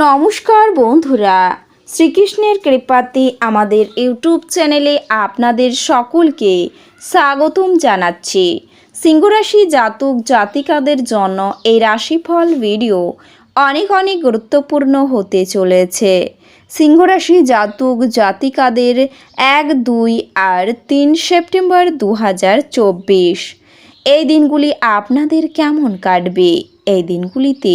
নমস্কার বন্ধুরা, শ্রীকৃষ্ণের কৃপাতে আমাদের ইউটিউব চ্যানেলে আপনাদের সকলকে স্বাগতম জানাচ্ছি। সিংহরাশি জাতক জাতিকাদের জন্য এই রাশিফল ভিডিও অনেক অনেক গুরুত্বপূর্ণ হতে চলেছে। সিংহরাশি জাতক জাতিকাদের এক, দুই আর তিন সেপ্টেম্বর দু হাজার চব্বিশ। এই দিনগুলি আপনাদের কেমন কাটবে? এই দিনগুলিতে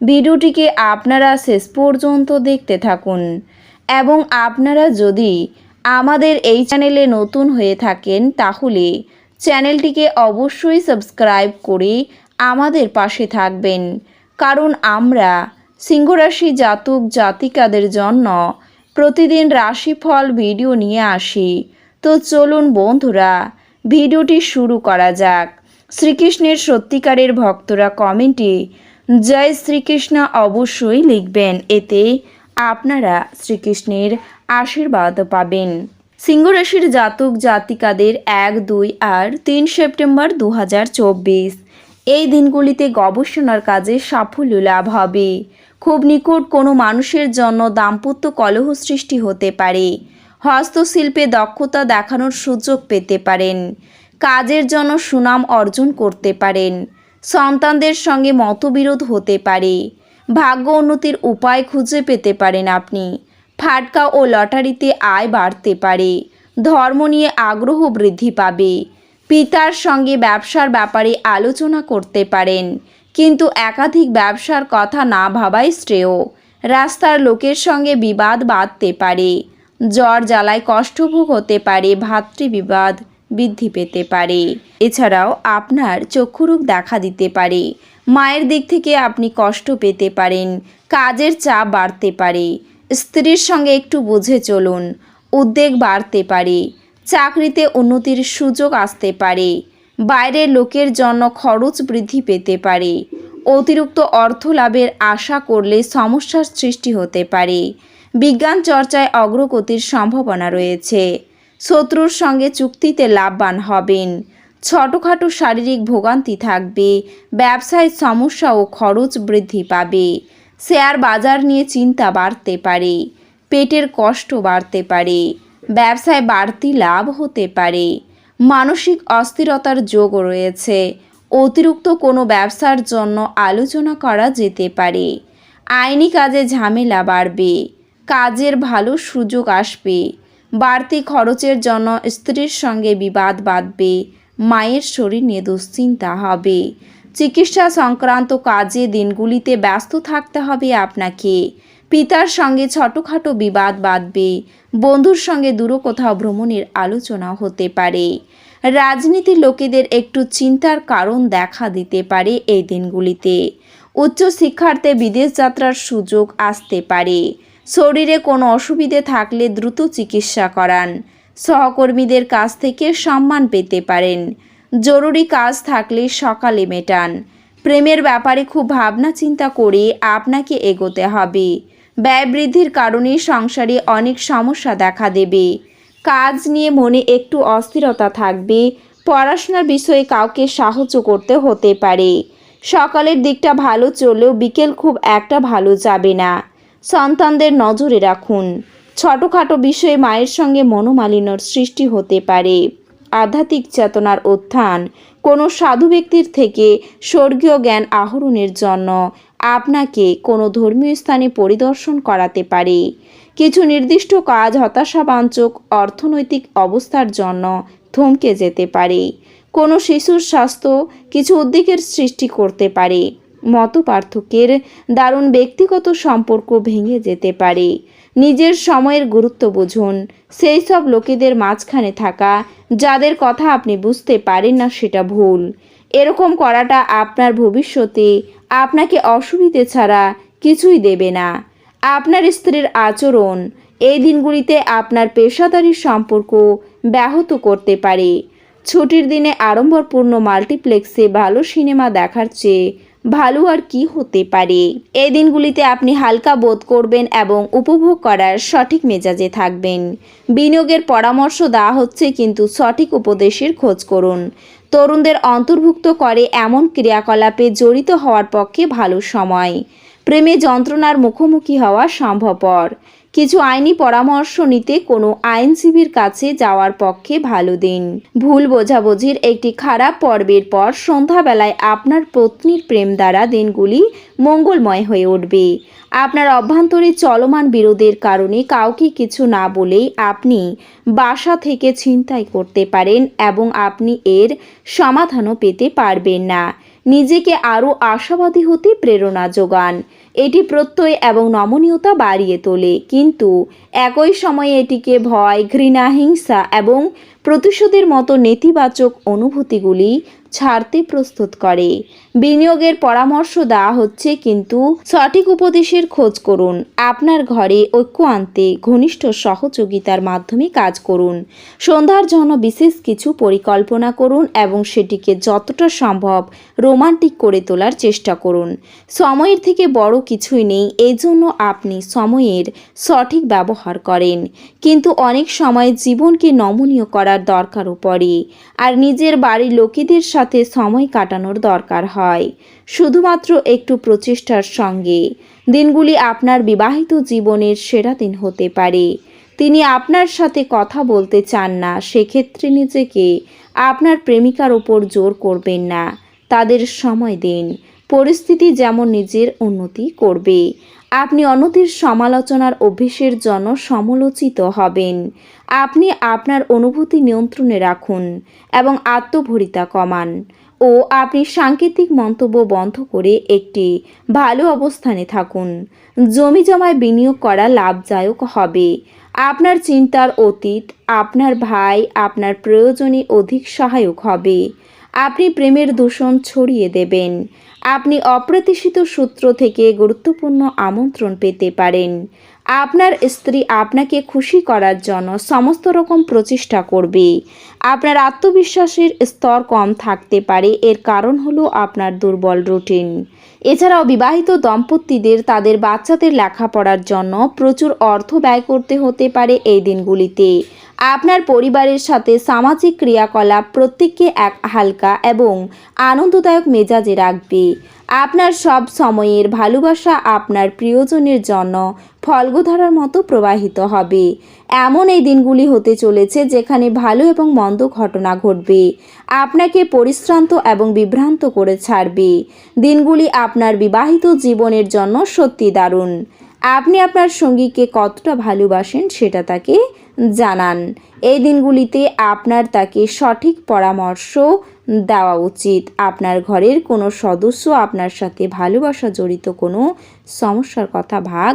ভিডিওটিকে আপনারা শেষ পর্যন্ত দেখতে থাকুন। এবং আপনারা যদি আমাদের এই চ্যানেলে নতুন হয়ে থাকেন, তাহলে চ্যানেলটিকে অবশ্যই সাবস্ক্রাইব করে আমাদের পাশে থাকবেন। কারণ আমরা সিংহরাশি জাতক জাতিকাদের জন্য প্রতিদিন রাশিফল ভিডিও নিয়ে আসি। তো চলুন বন্ধুরা, ভিডিওটি শুরু করা যাক। শ্রীকৃষ্ণের সত্যিকারের ভক্তরা কমেন্টে জয় শ্রীকৃষ্ণ অবশ্যই লিখবেন। এতে আপনারা শ্রীকৃষ্ণের আশীর্বাদ পাবেন। সিংহরাশির জাতক জাতিকাদের এক, দুই আর তিন সেপ্টেম্বর দু হাজার চব্বিশ। এই দিনগুলিতে গবেষণার কাজে সাফল্য লাভ হবে। খুব নিকট কোনো মানুষের জন্য দাম্পত্য কলহ সৃষ্টি হতে পারে। হস্তশিল্পে দক্ষতা দেখানোর সুযোগ পেতে পারেন। কাজের জন্য সুনাম অর্জন করতে পারেন। সন্তানদের সঙ্গে মতবিরোধ হতে পারে। ভাগ্য উন্নতির উপায় খুঁজে পেতে পারেন আপনি। ফাটকা ও লটারিতে আয় বাড়তে পারে। ধর্ম নিয়ে আগ্রহ বৃদ্ধি পাবে। পিতার সঙ্গে ব্যবসার ব্যাপারে আলোচনা করতে পারেন। কিন্তু একাধিক ব্যবসার কথা না ভাবাই শ্রেয়। রাস্তার লোকের সঙ্গে বিবাদ বাঁধতে পারে। জ্বর জ্বালায় কষ্টভোগ হতে পারে, ভাতৃবিবাদ বৃদ্ধি পেতে পারে। এছাড়াও আপনার চক্ষুরোগ দেখা দিতে পারে। মায়ের দিক থেকে আপনি কষ্ট পেতে পারেন। কাজের চাপ বাড়তে পারে। স্ত্রীর সঙ্গে একটু বুঝে চলুন। উদ্বেগ বাড়তে পারে। চাকরিতে উন্নতির সুযোগ আসতে পারে। বাইরের লোকের জন্য খরচ বৃদ্ধি পেতে পারে। অতিরিক্ত অর্থ লাভের আশা করলে সমস্যার সৃষ্টি হতে পারে। বিজ্ঞান চর্চায় অগ্রগতির সম্ভাবনা রয়েছে। শত্রুর সঙ্গে চুক্তিতে লাভবান হবেন। ছোটোখাটো শারীরিক ভোগান্তি থাকবে, ব্যবসায় সমস্যা ও খরচ বৃদ্ধি পাবে, শেয়ার বাজার নিয়ে চিন্তা বাড়তে পারে, পেটের কষ্ট বাড়তে পারে, ব্যবসায় বাড়তি লাভ হতে পারে, মানসিক অস্থিরতার যোগ রয়েছে, অতিরিক্ত কোনো ব্যবসার জন্য আলোচনা করা যেতে পারে, আইনি কাজে ঝামেলা বাড়বে, কাজের ভালো সুযোগ আসবে বাড়তি খরচের জন্য স্ত্রীর সঙ্গে বিবাদ বাঁধবে। মায়ের শরীর নিয়ে দুশ্চিন্তা হবে। চিকিৎসা সংক্রান্ত কাজে দিনগুলিতে ব্যস্ত থাকতে হবে আপনাকে। পিতার সঙ্গে ছোটোখাটো বিবাদ বাঁধবে। বন্ধুর সঙ্গে দূর কোথাও ভ্রমণের আলোচনা হতে পারে। রাজনীতির লোকেদের একটু চিন্তার কারণ দেখা দিতে পারে এই দিনগুলিতে। উচ্চ শিক্ষার্থে বিদেশ যাত্রার সুযোগ আসতে পারে। শরীরে কোনো অসুবিধে থাকলে দ্রুত চিকিৎসা করান। সহকর্মীদের কাছ থেকে সম্মান পেতে পারেন। জরুরি কাজ থাকলে সকালে মেটান। প্রেমের ব্যাপারে খুব ভাবনা চিন্তা করে আপনাকে এগোতে হবে। ব্যয় বৃদ্ধির কারণে সংসারে অনেক সমস্যা দেখা দেবে। কাজ নিয়ে মনে একটু অস্থিরতা থাকবে। পড়াশোনার বিষয়ে কাউকে সাহায্য করতে হতে পারে। সকালের দিকটা ভালো চললেও বিকেল খুব একটা ভালো যাবে না। সন্তানদের নজরে রাখুন। ছোটোখাটো বিষয়ে মায়ের সঙ্গে মনোমালিন্যর সৃষ্টি হতে পারে। আধ্যাত্মিক চেতনার উত্থান কোনো সাধু ব্যক্তির থেকে স্বর্গীয় জ্ঞান আহরণের জন্য আপনাকে কোনো ধর্মীয় স্থানে পরিদর্শন করাতে পারে। কিছু নির্দিষ্ট কাজ হতাশাবাঞ্চক অর্থনৈতিক অবস্থার জন্য থমকে যেতে পারে। কোনো শিশুর স্বাস্থ্য কিছু উদ্বেগের সৃষ্টি করতে পারে। মত পার্থক্যের দারুণ ব্যক্তিগত সম্পর্ক ভেঙে যেতে পারে। নিজের সময়ের গুরুত্ব বুঝুন। সেই সব লোকেদের মাঝখানে থাকা, যাদের কথা আপনি বুঝতে পারেন না সেটা ভুল। এরকম করাটা আপনার ভবিষ্যতে আপনাকে অসুবিধে ছাড়া কিছুই দেবে না। আপনার স্ত্রীর আচরণ এই দিনগুলিতে আপনার পেশাদারি সম্পর্ক ব্যাহত করতে পারে। ছুটির দিনে আড়ম্বরপূর্ণ মাল্টিপ্লেক্সে ভালো সিনেমা দেখার চেয়ে ভালো আর কি হতে পারে। এই দিনগুলিতে আপনি হালকা বোধ করবেন এবং উপভোগ করার সঠিক মেজাজে থাকবেন। বিনিয়োগের পরামর্শ দেওয়া হচ্ছে কিন্তু সঠিক উপদেশের খোঁজ করুন। তরুণদের অন্তর্ভুক্ত করে এমন ক্রিয়াকলাপে জড়িত হওয়ার পক্ষে ভালো সময়। প্রেমে যন্ত্রণার মুখোমুখি হওয়া সম্ভবপর। কিছু আইনি পরামর্শ নিতে কোনো আইনজীবীর কাছে যাওয়ার পক্ষে ভালো দিন। ভুল বোঝাবুঝির একটি খারাপ পর্বের পর সন্ধ্যাবেলায় আপনার পত্নীর প্রেম দ্বারা দিনগুলি মঙ্গলময় হয়ে উঠবে। আপনার অভ্যন্তরে চলমান বিরোধের কারণে কাউকে কিছু না বলেই আপনি বাসা থেকে ছিনতাই করতে পারেন এবং আপনি এর সমাধানও পেতে পারবেন না। নিজেকে আরও আশাবাদী হতে প্রেরণা যোগান। এটি প্রত্যয় এবং নমনীয়তা বাড়িয়ে তোলে। কিন্তু একই সময়ে এটিকে ভয় ঘৃণা হিংসা এবং প্রতিশোধের মতো নেতিবাচক অনুভূতিগুলি ছাড়তে প্রস্তুত করে। বিনিয়োগের পরামর্শ দেওয়া হচ্ছে কিন্তু সঠিক উপদেশের খোঁজ করুন। আপনার ঘরে ঐক্য আনতে ঘনিষ্ঠ সহযোগিতার মাধ্যমে কাজ করুন। সন্ধ্যার জন্য বিশেষ কিছু পরিকল্পনা করুন এবং সেটিকে যতটা সম্ভব রোমান্টিক করে তোলার চেষ্টা করুন। সময়ের থেকে বড় কিছুই নেই এই জন্য আপনি সময়ের সঠিক ব্যবহার করেন। কিন্তু অনেক সময় জীবনকে নমনীয় করার দরকারও পড়ে। আর নিজের বাড়ির লোকেদের সাথে সময় কাটানোর দরকার হয়। শুধুমাত্র একটু প্রচেষ্টার সঙ্গে। দিনগুলি আপনার বিবাহিত জীবনের সেরা দিন হতে পারে। তিনি আপনার সাথে কথা বলতে চান না, সেক্ষেত্রে নিজেকে আপনার প্রেমিকার ওপর জোর করবেন না। তাদের সময় দিন। পরিস্থিতি যেমন নিজের উন্নতি করবে। আপনি অন্যদের সমালোচনার অভ্যেসের জন্য সমালোচিত হবেন। আপনি আপনার অনুভূতি নিয়ন্ত্রণে রাখুন এবং আত্মভরিতা কমান ও আপনি সাংকেতিক মন্তব্য বন্ধ করে একটি ভালো অবস্থানে থাকুন। জমি জমায় বিনিয়োগ করা লাভদায়ক হবে। আপনার চিন্তার অতীত, আপনার ভাই, আপনার প্রয়োজনে অধিক সহায়ক হবে। আপনি প্রেমের দূষণ ছড়িয়ে দেবেন। আপনি অপ্রত্যাশিত সূত্র থেকে গুরুত্বপূর্ণ আমন্ত্রণ পেতে পারেন। আপনার স্ত্রী আপনাকে খুশি করার জন্য সমস্ত রকম প্রচেষ্টা করবে। আপনার আত্মবিশ্বাসের স্তর কম থাকতে পারে, এর কারণ হলো আপনার দুর্বল রুটিন। এছাড়াও বিবাহিত দম্পতিদের তাদের বাচ্চাদের লেখাপড়ার জন্য প্রচুর অর্থ ব্যয় করতে হতে পারে এই দিনগুলিতে। আপনার পরিবারের সাথে সামাজিক ক্রিয়াকলাপ প্রত্যেককে এক হালকা এবং আনন্দদায়ক মেজাজে রাখবে। আপনার সব সময়ের ভালোবাসা আপনার প্রিয়জনের জন্য ফলগোধারার মতো প্রবাহিত হবে। এমন এই দিনগুলি হতে চলেছে যেখানে ভালো এবং মন্দ ঘটনা ঘটবে। আপনাকে পরিশ্রান্ত এবং বিভ্রান্ত করে ছাড়বে। দিনগুলি আপনার বিবাহিত জীবনের জন্য সত্যি দারুণ। আপনি আপনার সঙ্গীকে কতটা ভালোবাসেন সেটা তাকে জানান। এই দিনগুলিতে আপনার তাকে সঠিক পরামর্শ দেওয়া উচিত। আপনার ঘরের কোনো সদস্য আপনার সাথে ভালোবাসা জড়িত কোনো সমস্যার কথা ভাগ